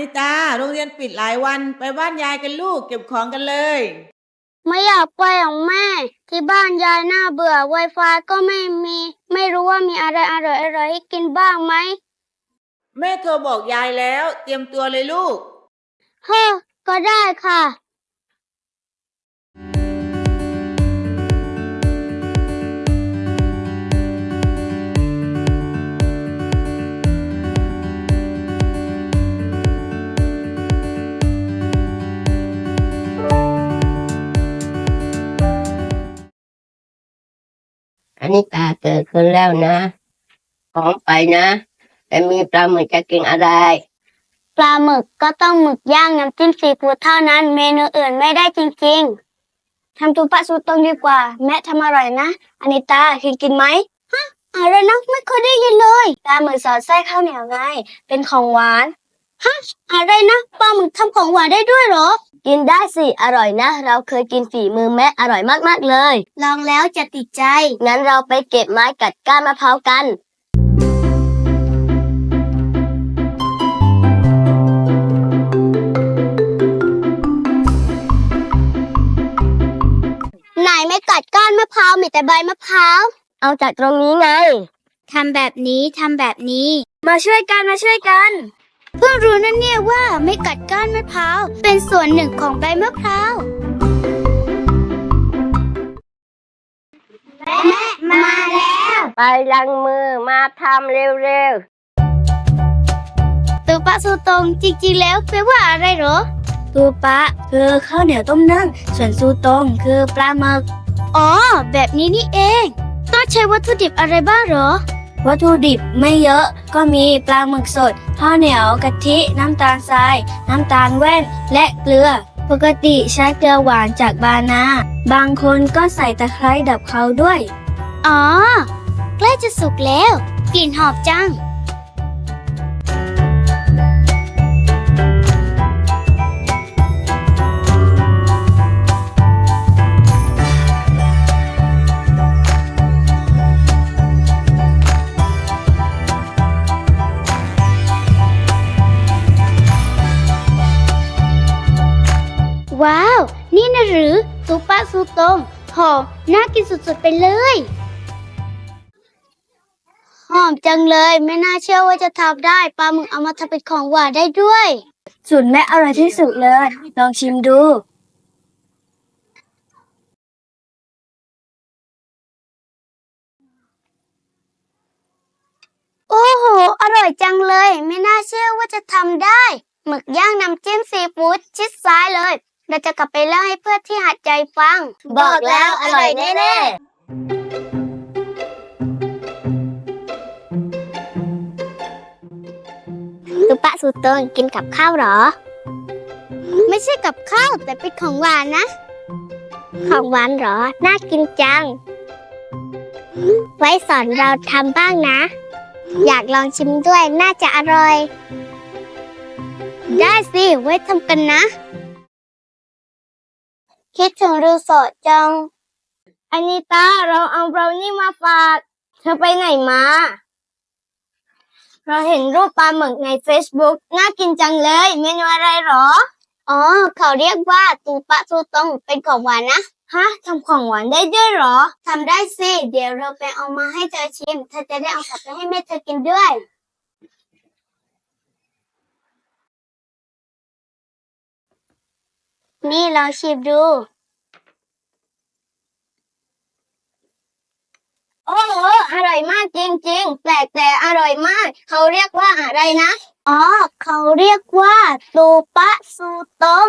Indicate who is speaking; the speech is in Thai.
Speaker 1: นิตา โรงเรียนปิดหลายวันไปบ้านยายกันลูกเก็บของกันเลย
Speaker 2: ไม่อยากไปของแม่ ที่บ้านยายน่าเบื่อ Wi-Fi ก็ไม่มี ไม่รู้ว่ามีอะไรอร่อยๆให้กินบ้างไหม
Speaker 1: แม่โทรบอกยายแล้ว เตรียมตัวเลยลูก
Speaker 2: เฮ้ก็ได้ค่ะ
Speaker 3: นนี้ตาเกิดขึ้นแล้วนะพร้อมไปนะแต่มีปลาหมึกจะกินอะไร
Speaker 2: ปลาหมึกก็ต้องหมึกย่างน้ำจิ้มซีฟู้ดเท่านั้น เมนูอื่นไม่ได้จริงๆทำตุปะซูตรงดีกว่า แม่ทำอร่อยนะอานิตาเคยกินไหมฮะอะไรนะไม่เคยได้ยินเลยปลาหมึกสอดไส้ข้าวเหนียวไงเป็นของหวาน ฮะอะไรนะปลาหมึกทำของหวานได้ด้วยเหรอ กินได้สิอร่อยนะ เราเคยกินฝีมือแม่อร่อยมากๆเลย ลองแล้วจะติดใจ งั้นเราไปเก็บไม้กัดก้านมะพร้าวกัน ไหนไม่กัดก้านมะพร้าวมีแต่ใบมะพร้าว เอาจากตรงนี้ไง ทำแบบนี้ ทำแบบนี้ มาช่วยกัน มาช่วยกัน เพิ่งรู้นั่นเนี่ยว่าไม่กัดก้านมะพร้าว เป็นส่วนหนึ่งของใบมะพร้าวแม่มาแล้ว
Speaker 3: ไปล้างมือมาทำเร็ว
Speaker 2: ตูปะสูตรงจริงๆแล้วแปลว่าอะไรเหรอตูปะคือข้าวเหนียวต้มนึ่งส่วนซูตรงคือปลาหมึกอ๋อ แบบนี้นี่เอง ต้องใช้วัตถุดิบอะไรบ้างเหรอ วัตถุดิบไม่เยอะก็มีปลาหมึกสด ข้าวเหนียวกะทิ น้ำตาลทราย น้ำตาลแว่น และเกลือ ปกติใช้เกลือหวานจากบานา บางคนก็ใส่ตะไคร้ดับเขาด้วย อ๋อ ใกล้จะสุกแล้ว กลิ่นหอมจัง ว้าว นี่นะหรือซุปปะซูตงหอมน่ากินสุดๆไปเลย หอมจังเลย ไม่น่าเชื่อว่าจะทำได้ปลาหมึกเอามาทำเป็นของหวานได้ด้วยสูตรแม่อร่อยที่สุดเลย ลองชิมดู โอ้โห อร่อยจังเลย ไม่น่าเชื่อว่าจะทำได้ หมึกย่างน้ำจิ้มซีฟู้ดชิดซ้ายเลย เราจะกลับไปเล่าให้เพื่อนที่หัดใจฟัง
Speaker 3: ๆบอกแล้วอร่อยแน่
Speaker 2: ตุปะสูตงกินกับข้าวเหรอ ไม่ใช่กับข้าวแต่เป็นของหวานนะ ของหวานเหรอ น่ากินจัง ไว้สอนเราทำบ้างนะ อยากลองชิมด้วยน่าจะอร่อย ได้สิ ไว้ทำกันนะ คิดถึงรูโสดจังอานิตาเราเอาเบราวนี่มาฝาก เธอไปไหนมา เราเห็นรูปปลาหมึกใน Facebook น่ากินจังเลย เมนูอะไรหรอ อ๋อ เขาเรียกว่าตูปะตูตงเป็นของหวานนะ ฮะทำของหวานได้ด้วยหรอทำได้สิ เดี๋ยวเราไปเอามาให้เธอชิม เธอจะได้เอากลับไปให้แม่เธอกินด้วยนี่ลองชิมดู โอ้โห อ ร่อยมากจริงๆ แปลกแต่อร่อยมาก เขาเรียกว่าอะไรนะ อ๋อ เขาเรียกว่า ตูปะซูตง